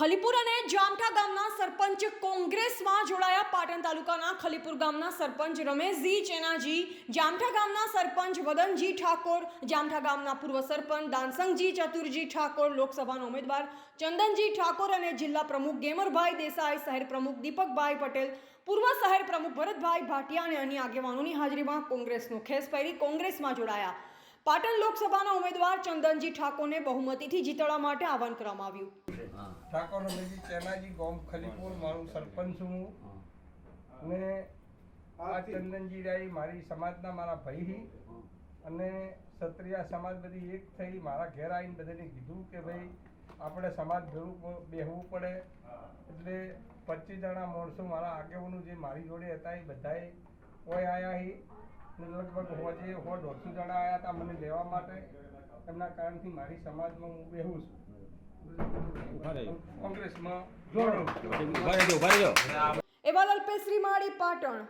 ખલીપુર અને જામઠા ગામના સરપંચ કોંગ્રેસમાં જોડાયા પાટણ તાલુકાના ખલીપુર ગામના સરપંચ રમેશજી ચેનાજી, જામઠા ગામના સરપંચ વદનજી ઠાકોર, જામઠા ગામના પૂર્વ સરપંચ દાનસંગજી ચતુરજી ઠાકોર, લોકસભાના ઉમેદવાર ચંદનજી ઠાકોર અને જિલ્લા પ્રમુખ ગેમરભાઈ દેસાઈ, શહેર પ્રમુખ દીપકભાઈ પટેલ, પૂર્વ શહેર પ્રમુખ ભરતભાઈ ભાટિયા અને અન્ય આગેવાનોની હાજરીમાં કોંગ્રેસનો ખેસ પહેરી કોંગ્રેસમાં જોડાયા. પાટણ લોકસભાના ઉમેદવાર ચંદનજી ઠાકોરને બહુમતીથી જીતવા માટે આહવાન કરવામાં આવ્યું. ઠાકોર રમેશજી ચેનાજી ગોમ ખલીપુર મારું સરપંચ છું હું. અને આ ચંદનજી રાય મારી સમાજના મારા ભાઈ હી. અને ક્ષત્રિય સમાજ બધી એક થઈ મારા ઘેર આવીને બધાને કીધું કે ભાઈ આપણે સમાજ ભેગું બેહવું પડે. એટલે પચીસ જણા માણસો મારા આગેવાનો જે મારી જોડે હતા એ બધાએ કોઈ આયા હી. લગભગ હોજે હો દોઢસો જણા આયા હતા મને લેવા માટે. એમના કારણથી મારી સમાજમાં હું બેહું છું. કોંગ્રેસમાં જોડો. એવા અલ્પેશ શ્રીમાળી પાટણ